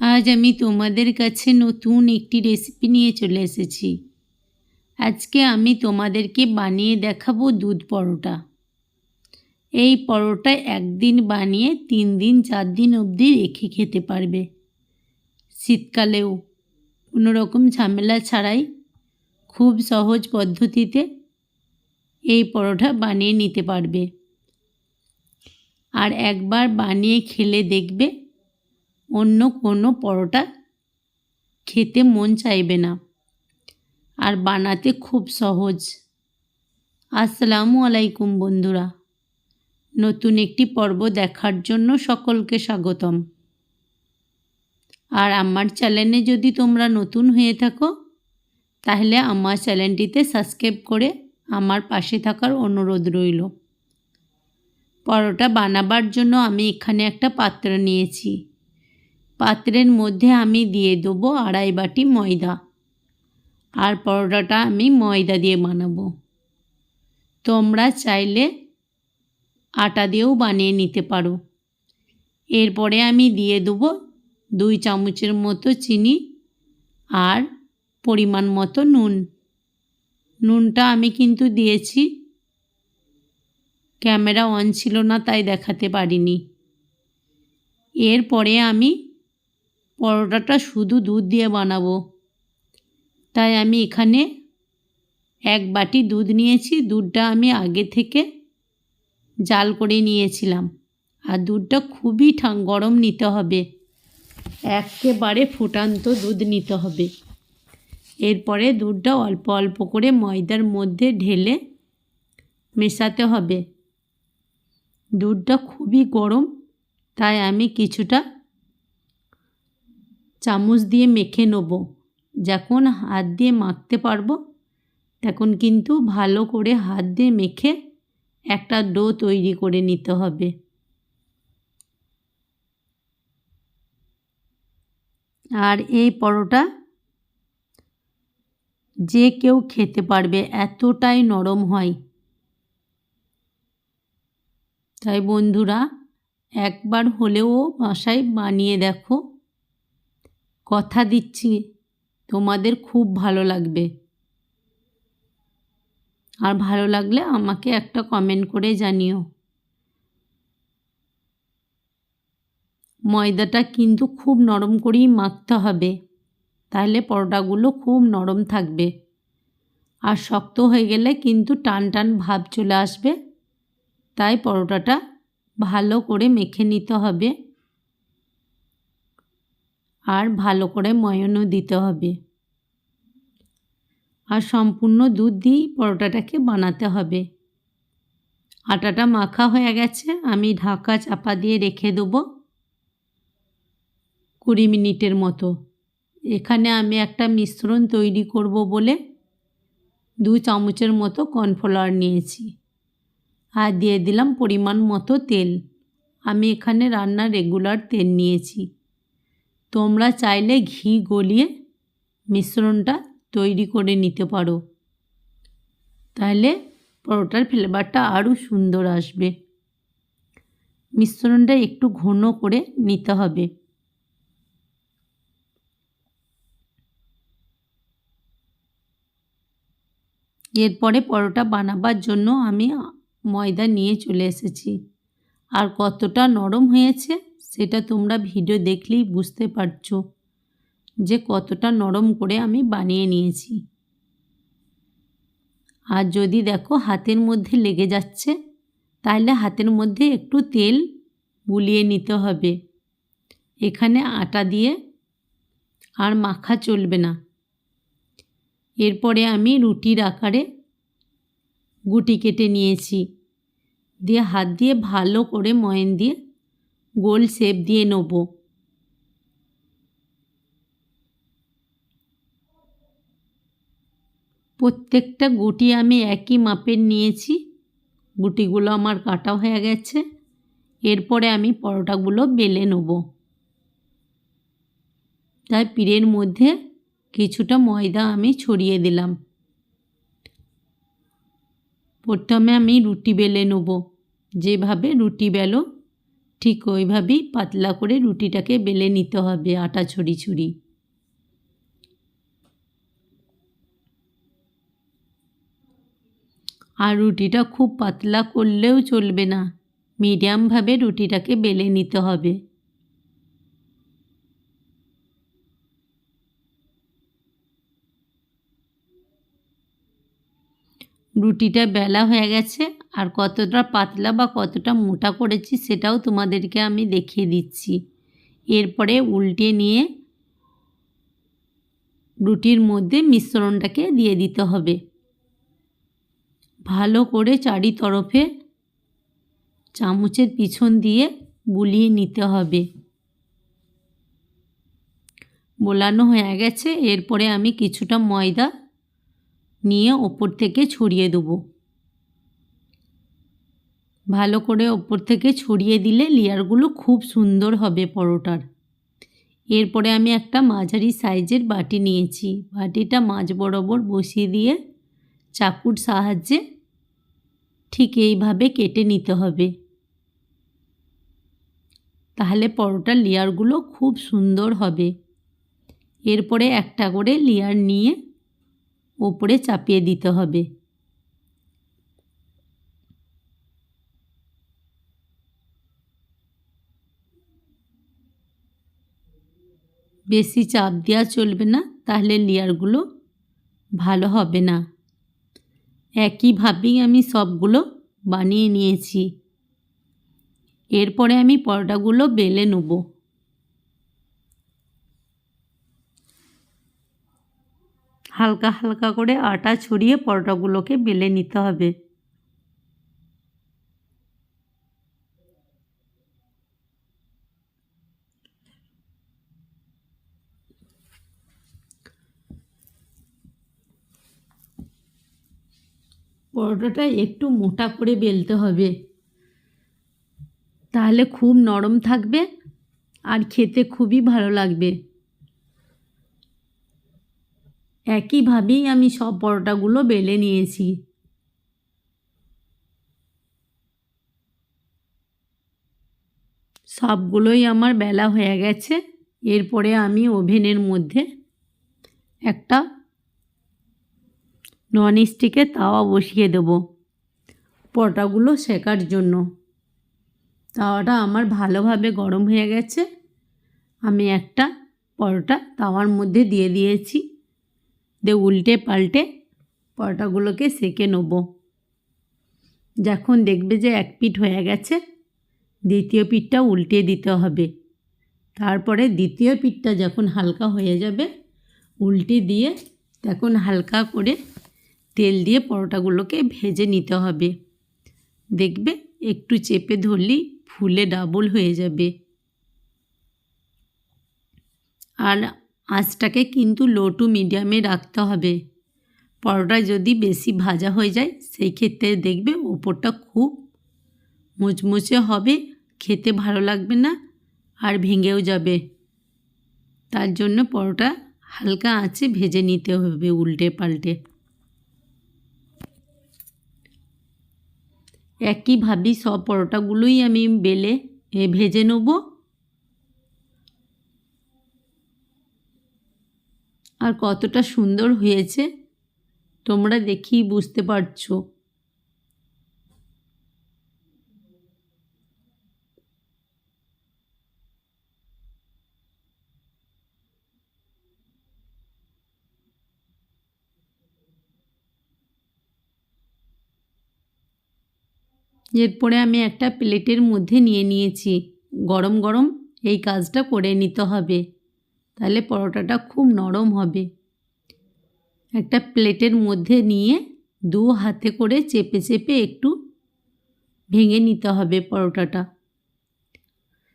আজ আমি তোমাদের কাছে নতুন একটি রেসিপি নিয়ে চলে এসেছি। আজকে আমি তোমাদেরকে বানিয়ে দেখাবো দুধ পরোটা। এই পরোটা একদিন বানিয়ে তিন দিন, চার দিন অবধি রেখে খেতে পারবে। শীতকালেও কোনো রকম ঝামেলা ছাড়াই খুব সহজ পদ্ধতিতে এই পরোটা বানিয়ে নিতে পারবে। আর একবার বানিয়ে খেলে দেখবে অন্য কোনো পরোটা খেতে মন চাইবে না। আর বানাতে খুব সহজ। আসসালামু আলাইকুম বন্ধুরা। নতুন একটি পর্ব দেখার জন্য সকলকে স্বাগতম। আর আমার চ্যানেলে যদি তোমরা নতুন হয়ে থাকো, তাহলে আমার চ্যানেলটিতে সাবস্ক্রাইব করে আমার পাশে থাকার অনুরোধ রইল। পরোটা বানাবার জন্য আমি এখানে একটা পাত্র নিয়েছি। পাত্রের মধ্যে আমি দিয়ে দেবো আড়াই বাটি ময়দা। আর পরোটাটা আমি ময়দা দিয়ে বানাবো। তোমরা চাইলে আটা দিয়েও বানিয়ে নিতে পারো। এরপরে আমি দিয়ে দেবো দুই চামচের মতো চিনি আর পরিমাণ মতো নুন। নুনটা আমি কিন্তু দিয়েছি। ক্যামেরা অন ছিল না, তাই দেখাতে পারিনি। এরপরে আমি পরোটাটা শুধু দুধ দিয়ে বানাবো। তাই আমি এখানে এক বাটি দুধ নিয়েছি। দুধটা আমি আগে থেকে জাল করে নিয়েছিলাম। আর দুধটা খুবই ঠাং, গরম নিতে হবে। একেবারে ফুটান্ত দুধ নিতে হবে। এরপরে দুধটা অল্প অল্প করে ময়দার মধ্যে ঢেলে মেশাতে হবে। দুধটা খুবই গরম, তাই আমি কিছুটা চামচ দিয়ে মেখে নেব। যখন হাত দিয়ে মাখতে পারব, তখন কিন্তু ভালো করে হাত দিয়ে মেখে একটা ডো তৈরি করে নিতে হবে। আর এই পরোটা যে কেউ খেতে পারবে, এতটাই নরম হয়। তাই বন্ধুরা, একবার হলেও বাসায় বানিয়ে দেখো। কথা দিচ্ছি, তোমাদের খুব ভালো লাগবে। আর ভালো লাগলে আমাকে একটা কমেন্ট করে জানিও। ময়দাটা কিন্তু খুব নরম করেই মাখতে হবে, তাহলে পরোটাগুলো খুব নরম থাকবে। আর শক্ত হয়ে গেলে কিন্তু টান টান ভাব চলে আসবে, তাই পরোটাটা ভালো করে মেখে নিতে হবে। আর ভালো করে ময়নও দিতে হবে। আর সম্পূর্ণ দুধ দিয়েই পরোটাটাকে বানাতে হবে। আটাটা মাখা হয়ে গেছে, আমি ঢাকা চাপা দিয়ে রেখে দেবো কুড়ি মিনিটের মতো। এখানে আমি একটা মিশ্রণ তৈরি করব বলে দু চামচের মতো কর্নফ্লাওয়ার নিয়েছি। আর দিয়ে দিলাম পরিমাণ মতো তেল। আমি এখানে রান্নার রেগুলার তেল নিয়েছি। তোমরা চাইলে ঘি গলিয়ে মিশ্রণটা তৈরি করে নিতে পারো। তাহলে পরোটার ফ্লেভারটা আরও সুন্দর আসবে। মিশ্রণটা একটু ঘন করে নিতে হবে। এরপরে পরোটা বানাবার জন্য আমি ময়দা নিয়ে চলে এসেছি। আর কতটা নরম হয়েছে সেটা তোমরা ভিডিও দেখলেই বুঝতে পারছ যে কতটা নরম করে আমি বানিয়ে নিয়েছি। আর যদি দেখো হাতের মধ্যে লেগে যাচ্ছে, তাহলে হাতের মধ্যে একটু তেল বুলিয়ে নিতে হবে। এখানে আটা দিয়ে আর মাখা চলবে না। এরপরে আমি রুটির আকারে গুটি কেটে নিয়েছি। দিয়ে হাত দিয়ে ভালো করে ময়ন দিয়ে গোল শেপ দিয়ে নেব। প্রত্যেকটা গুটি আমি একই মাপের নিয়েছি। গুটিগুলো আমার কাটা হয়ে গেছে। এরপরে আমি পরোটাগুলো বেলে নেব। তাই পিড়ের মধ্যে কিছুটা ময়দা আমি ছড়িয়ে দিলাম। প্রথমে আমি রুটি বেলে নেব। যেভাবে রুটি বেলো, ঠিক ওইভাবেই পাতলা করে রুটিটাকে বেলে নিতে হবে আটা ছড়ি ছড়ি আর রুটিটা খুব পাতলা করলেও চলবে না, মিডিয়ামভাবে রুটিটাকে বেলে নিতে হবে। রুটিটা বেলা হয়ে গেছে, আর কতটা পাতলা বা কতটা মোটা করেছি সেটাও তোমাদেরকে আমি দেখিয়ে দিচ্ছি। এরপরে উল্টে নিয়ে রুটির মধ্যে মিশ্রণটাকে দিয়ে দিতে হবে। ভালো করে চারি তরফে চামচের পিছন দিয়ে বুলিয়ে নিতে হবে। বোলানো হয়ে গেছে, এরপরে আমি কিছুটা ময়দা নিয়ে ওপর থেকে ছড়িয়ে দেবো। ভালো করে ওপর থেকে ছড়িয়ে দিলে লেয়ারগুলো খুব সুন্দর হবে পরোটার। এরপরে আমি একটা মাঝারি সাইজের বাটি নিয়েছি। বাটিটা মাঝ বরাবর বসিয়ে দিয়ে চাকুর সাহায্যে ঠিক এইভাবে কেটে নিতে হবে। তাহলে পরোটার লেয়ারগুলো খুব সুন্দর হবে। এরপরে একটা করে লেয়ার নিয়ে ওপরে চাপিয়ে দিতে হবে। বেশি চাপ দেওয়া চলবে না, তাহলে লেয়ারগুলো ভালো হবে না। একইভাবেই আমি সবগুলো বানিয়ে নিয়েছি। এরপরে আমি পরোটাগুলো বেলে নেব। হালকা হালকা করে আটা ছড়িয়ে পরোটাগুলোকে বেলে নিতে হবে। পরোটাটা একটু মোটা করে বেলতে হবে। তাহলে খুব নরম থাকবে আর খেতে খুবই ভালো লাগবে। একইভাবেই আমি সব পরোটাগুলো বেলে নিয়েছি। সবগুলোই আমার বেলা হয়ে গেছে। এরপরে আমি ওভেনের মধ্যে একটা নন স্টিকে তাওয়া বসিয়ে দেবো পরোটাগুলো শেখার জন্য। তাওয়াটা আমার ভালোভাবে গরম হয়ে গেছে। আমি একটা পরোটা তাওয়ার মধ্যে দিয়ে দিয়েছি। দিয়ে উল্টে পাল্টে পরোটাগুলোকে সেকে নেব। যখন দেখবে যে এক পিঠ হয়ে গেছে, দ্বিতীয় পিঠটা উল্টে দিতে হবে। তারপরে দ্বিতীয় পিঠটা যখন হালকা হয়ে যাবে, উল্টে দিয়ে তখন হালকা করে তেল দিয়ে পরোটাগুলোকে ভেজে নিতে হবে। দেখবে একটু চেপে ধরলেই ফুলে ডাবল হয়ে যাবে। আর আঁচটাকে কিন্তু লো টু মিডিয়ামে রাখতে হবে। পরোটা যদি বেশি ভাজা হয়ে যায়, সেই ক্ষেত্রে দেখবে ওপরটা খুব মুচমুচে হবে, খেতে ভালো লাগবে না আর ভেঙেও যাবে। তার জন্য পরোটা হালকা আঁচে ভেজে নিতে হবে উল্টে পাল্টে। একইভাবেই সব পরোটাগুলোই আমি বেলে ভেজে নেব। আর কতটা সুন্দর হয়েছে, তোমরা দেখি বুঝতে পারছ। এরপরে আমি একটা প্লেটের মধ্যে নিয়ে নিয়েছি। গরম গরম এই কাজটা করে নিতে হবে। তাহলে পরোটাটা খুব নরম হবে। একটা প্লেটের মধ্যে নিয়ে দু হাতে করে চেপে চেপে একটু ভেঙে নিতে হবে পরোটাটা।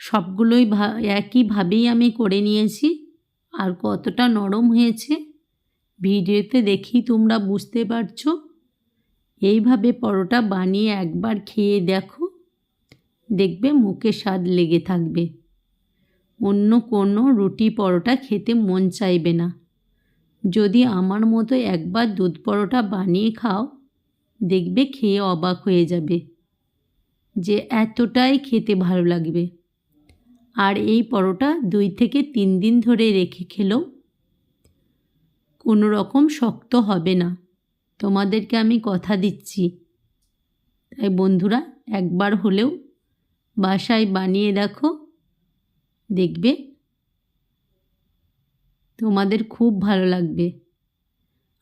সবগুলোই একইভাবেই আমি করে নিয়েছি। আর কতটা নরম হয়েছে ভিডিওতে দেখি তোমরা বুঝতে পারছ। এইভাবে পরোটা বানিয়ে একবার খেয়ে দেখো, দেখবে মুখে স্বাদ লেগে থাকবে। অন্য কোনো রুটি পরোটা খেতে মন চাইবে না। যদি আমার মতো একবার দুধ পরোটা বানিয়ে খাও, দেখবে খেয়ে অবাক হয়ে যাবে যে এতটাই খেতে ভালো লাগবে। আর এই পরোটা দুই থেকে তিন দিন ধরে রেখে খেলেও কোনো রকম শক্ত হবে না। তোমাদেরকে আমি কথা দিচ্ছি। তাই বন্ধুরা, একবার হলেও বাসায় বানিয়ে দেখো। দেখবে? তোমাদের খুব ভালো লাগবে।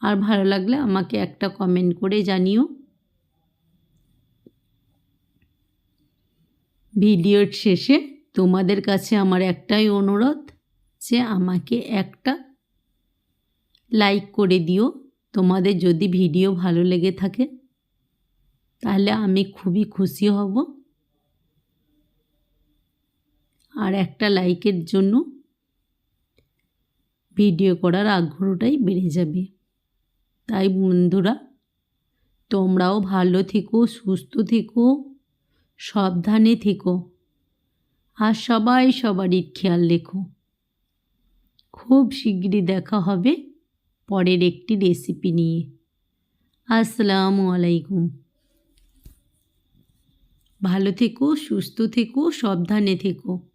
আর ভালো লাগলে আমাকে একটা কমেন্ট করে জানিও। ভিডিওর শেষে তোমাদের কাছে আমার একটাই অনুরোধ, যে আমাকে একটা লাইক করে দিও। তোমাদের যদি ভিডিও ভালো লেগে থাকে, তাহলে আমি খুবই খুশি হব। আর একটা লাইকের জন্য ভিডিও করার আগ্রহটাই বেড়ে যাবে। তাই বন্ধুরা, তোমরাও ভালো থেকো, সুস্থ থেকো, সাবধানে থেকো আর সবাই সবারই খেয়াল রেখো। খুব শীঘ্রই দেখা হবে পরের একটি রেসিপি নিয়ে। আসসালামু আলাইকুম। ভালো থেকো, সুস্থ থেকো, সাবধানে থেকো।